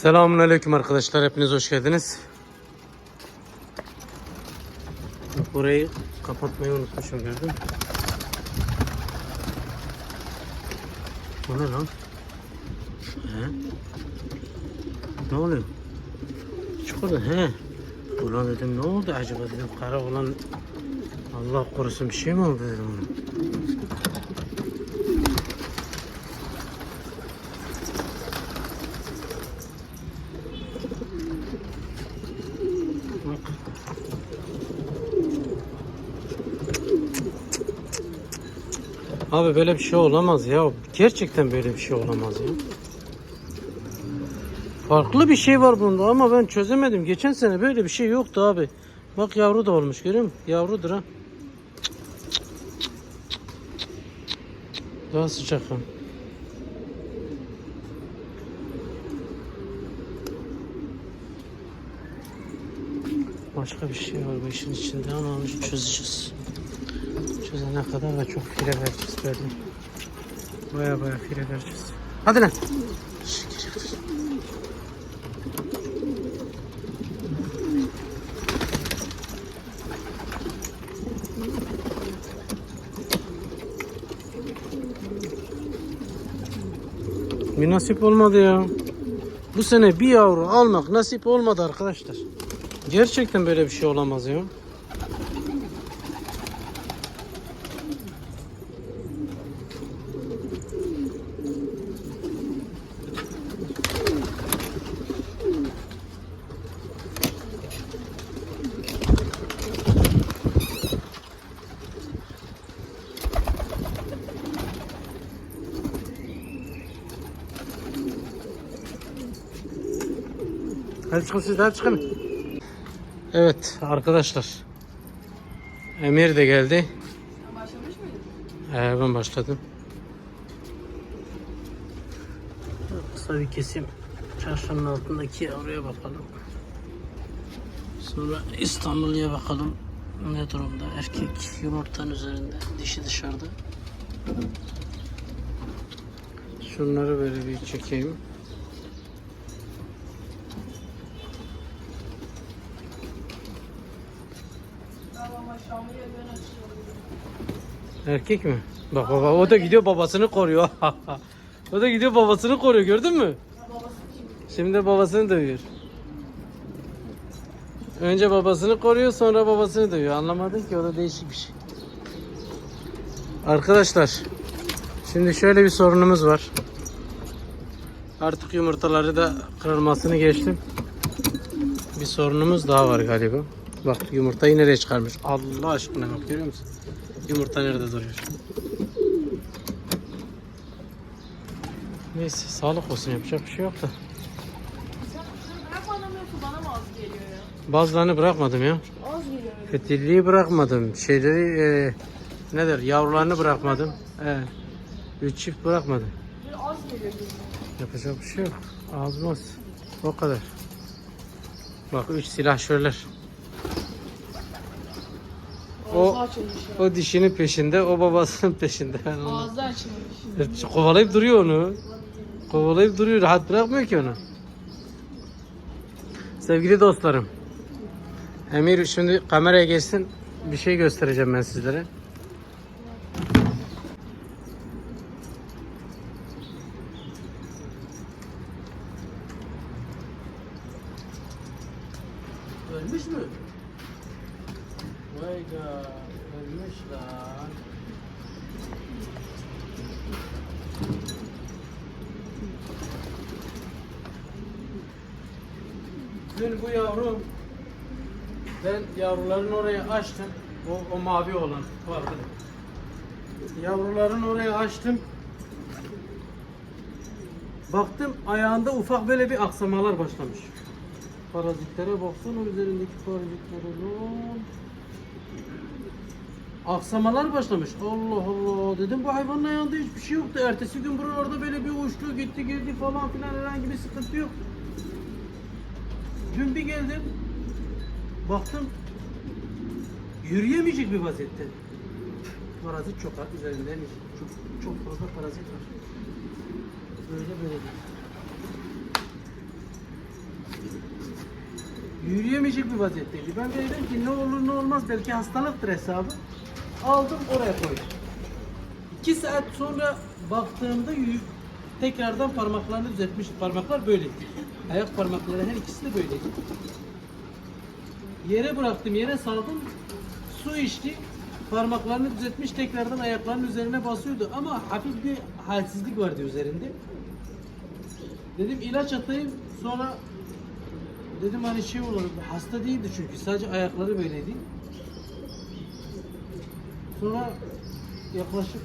Selamünaleyküm arkadaşlar. Hepiniz hoş geldiniz. Burayı kapatmayı unutmuşum gördün. mü? O ne lan? He? Ne oluyor? Çikolata he. Ulan dedim ne oldu acaba dedim kara olan Allah korusun bir şey mi oldu dedim Abi böyle bir şey olamaz ya. Gerçekten böyle bir şey olamaz ya. Farklı bir şey var bunda ama ben çözemedim. Geçen sene böyle bir şey yoktu abi. Bak yavru da olmuş görüyor musun? Yavrudur ha. Daha sıcak ha. Başka bir şey var bu işin içinde ama onu çözeceğiz. Çözene kadar da çok fire vereceğiz böyle. Baya baya fire vereceğiz. Hadi lan. Bir nasip olmadı ya. Bu sene bir yavru almak nasip olmadı arkadaşlar. Gerçekten böyle bir şey olamaz ya. Hadi çıkın siz hadi çıkın. Evet arkadaşlar. Emir de geldi. Başlamış mıydın? Ee, ben başladım. Kısa bir kesim. Çarşının altındaki yavruya bakalım. Sonra İstanbul'a bakalım. Ne durumda? Erkek yumurtanın üzerinde. Dişi dışarıda. Şunları böyle bir çekeyim. Tamam aşağıya ben açıyorum. Erkek mi? Bak baba o da gidiyor babasını koruyor. o da gidiyor babasını koruyor gördün mü? Şimdi babasını dövüyor. Önce babasını koruyor sonra babasını dövüyor. Anlamadın ki o da değişik bir şey. Arkadaşlar şimdi şöyle bir sorunumuz var. Artık yumurtaları da kırılmasını geçtim. Bir sorunumuz daha var galiba. Bak yumurtayı nereye çıkarmış? Allah aşkına bak görüyor musun? Yumurta nerede duruyor? Neyse sağlık olsun yapacak bir şey yok da. Bazılarını bırakmadım ya. Fetilliği bırakmadım. Şeyleri e, ne der? Yavrularını bırakmadım. E, üç çift bırakmadım. Yapacak bir şey yok. Azmaz. O kadar. Bak üç silahşörler. O- Ağzı açılmış ya. O dişinin peşinde, o babasının peşinde. Yani onu- Ağzı açılmış. Kovalayıp duruyor onu. Kovalayıp duruyor. Rahat bırakmıyor ki onu. Sevgili dostlarım. Emir şimdi kameraya geçsin. Bir şey göstereceğim ben sizlere. Ölmüş mü? Vay ga, ölmüş lan. Dün bu yavru ben yavruların oraya açtım. O, o mavi olan arkada. Yavruların oraya açtım. Baktım ayağında ufak böyle bir aksamalar başlamış. Parazitlere baksana üzerindeki parazitlere lan. Aksamalar başlamış. Allah Allah dedim bu hayvanın ayağında hiçbir şey yoktu. Ertesi gün buralarda böyle bir uçtu gitti girdi falan filan herhangi bir sıkıntı yok. Dün bir geldim. Baktım yürüyemeyecek bir vaziyette. Parazit çok üzerindeymiş. Çok, çok fazla parazit var. Böyle böyle. Yürüyemeyecek bir vaziyetteydi. Ben de dedim ki ne olur ne olmaz belki hastalıktır hesabı. Aldım oraya koydum. İki saat sonra baktığımda tekrardan parmaklarını düzeltmiş. Parmaklar böyleydi. Ayak parmakları her ikisi de böyleydi. Yere bıraktım, yere saldım. Su içti. Parmaklarını düzeltmiş, tekrardan ayaklarının üzerine basıyordu. Ama hafif bir halsizlik vardı üzerinde. Dedim ilaç atayım, sonra dedim hani şey olur, hasta değildi çünkü sadece ayakları böyleydi. Sonra yaklaşık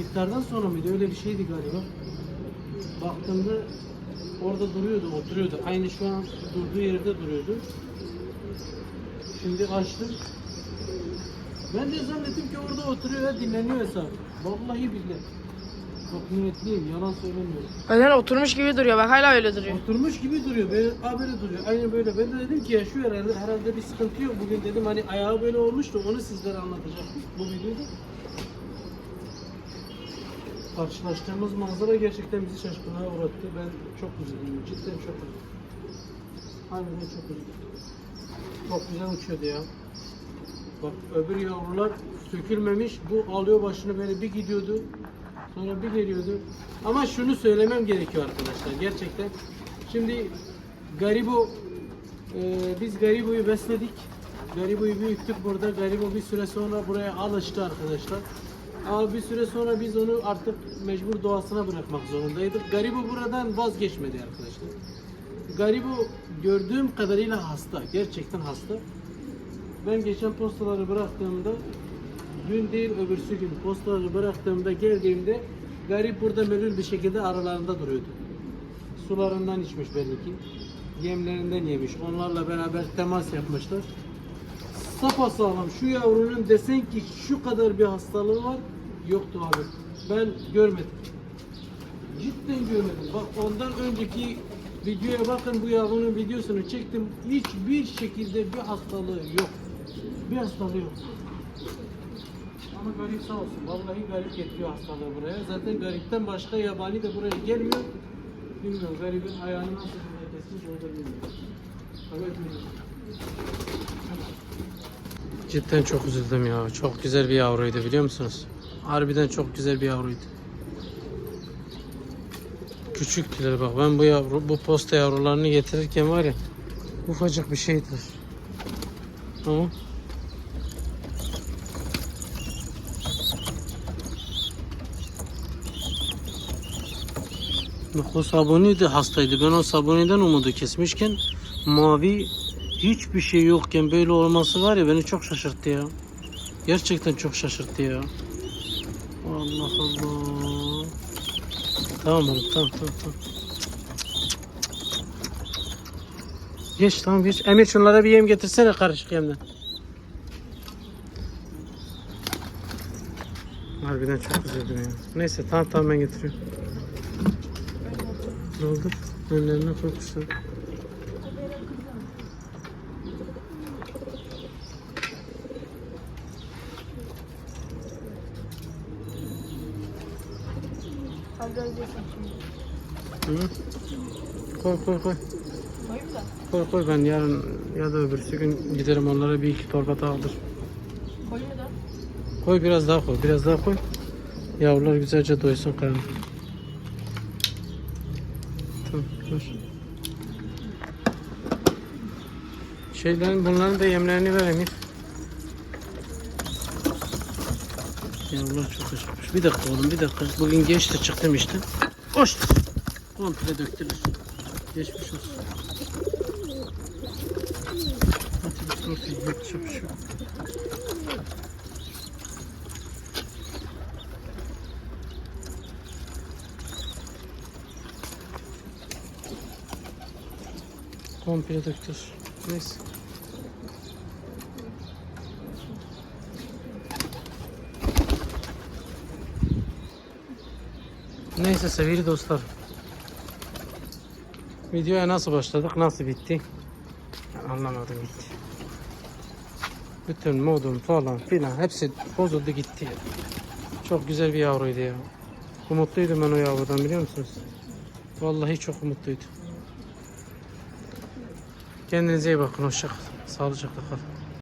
iftardan sonra mıydı öyle bir şeydi galiba. Baktığımda orada duruyordu, oturuyordu. Aynı şu an durduğu yerde duruyordu. Şimdi açtım. Ben de zannettim ki orada oturuyor ve dinleniyor hesap. Vallahi billahi. Çok niyetliyim, yalan söylemiyorum. Aynen oturmuş gibi duruyor bak hala öyle duruyor. Oturmuş gibi duruyor, böyle, böyle duruyor. Aynen böyle. Ben de dedim ki ya şu herhalde, herhalde bir sıkıntı yok. Bugün dedim hani ayağı böyle olmuştu, onu sizlere anlatacaktım bu videoda. Karşılaştığımız manzara gerçekten bizi şaşkınlığa uğrattı. Ben çok üzüldüm, cidden çok üzüldüm. Harbiden çok üzüldüm. Çok güzel uçuyordu ya. Bak öbür yavrular sökülmemiş. Bu alıyor başını böyle bir gidiyordu. Sonra bir geliyordu. Ama şunu söylemem gerekiyor arkadaşlar. Gerçekten. Şimdi Garibo e, biz Garibo'yu besledik. Garibo'yu büyüttük burada. Garibo bir süre sonra buraya alıştı arkadaşlar. Ama bir süre sonra biz onu artık mecbur doğasına bırakmak zorundaydık. Garibo buradan vazgeçmedi arkadaşlar. Garibo gördüğüm kadarıyla hasta. Gerçekten hasta. Ben geçen postaları bıraktığımda dün değil öbürsü gün postaları bıraktığımda geldiğimde garip burada melül bir şekilde aralarında duruyordu. Sularından içmiş belli ki. Yemlerinden yemiş. Onlarla beraber temas yapmışlar. Sapasağlam şu yavrunun desen ki şu kadar bir hastalığı var yoktu abi. Ben görmedim. Cidden görmedim. Bak ondan önceki videoya bakın bu yavrunun videosunu çektim. Hiçbir şekilde bir hastalığı yok. Bir hastalığı yok. Ama garip sağ olsun. Vallahi garip getiriyor hastalığı buraya. Zaten garipten başka yabani de buraya gelmiyor. Bilmiyorum garibin ayağını nasıl buraya kesmiş onu da bilmiyorum. Evet. Cidden çok üzüldüm ya. Çok güzel bir yavruydu biliyor musunuz? Harbiden çok güzel bir yavruydu. Küçüktüler bak. Ben bu yavru, bu posta yavrularını getirirken var ya ufacık bir şeydir. Ama Bak o hastaydı. Ben o sabuniden umudu kesmişken mavi hiçbir şey yokken böyle olması var ya beni çok şaşırttı ya. Gerçekten çok şaşırttı ya. Allah Allah. Tamam oğlum tamam tamam tamam. Geç tamam geç. Emir şunlara bir yem getirsene karışık yemden. Harbiden çok üzüldüm ya. Neyse tamam tamam ben getiriyorum. Ne oldu? Önlerine şimdi. Hı? Koy koy koy. Da. Koy koy ben yarın ya da öbürsü gün giderim onlara bir iki torba daha alır. Koyayım da. Koy biraz daha koy biraz daha koy. Yavrular güzelce doysun karnı. Şeylerin bunların da yemlerini ver Emir. Yavrular çok acıkmış. Bir dakika oğlum bir dakika. Bugün geç de çıktım işte. Hoş. Komple döktüler. Geçmiş olsun. Hadi bir dur, yapacak bir şey. Komple döktür. Neyse. Neyse sevgili dostlar. Videoya nasıl başladık, nasıl bitti? Anlamadım gitti. Bütün modum falan filan hepsi bozuldu gitti. Çok güzel bir yavruydu ya. Umutluydum ben o yavrudan biliyor musunuz? Vallahi çok umutluydum. Kendinize iyi bakın. Hoşça kalın. Sağlıcakla kalın.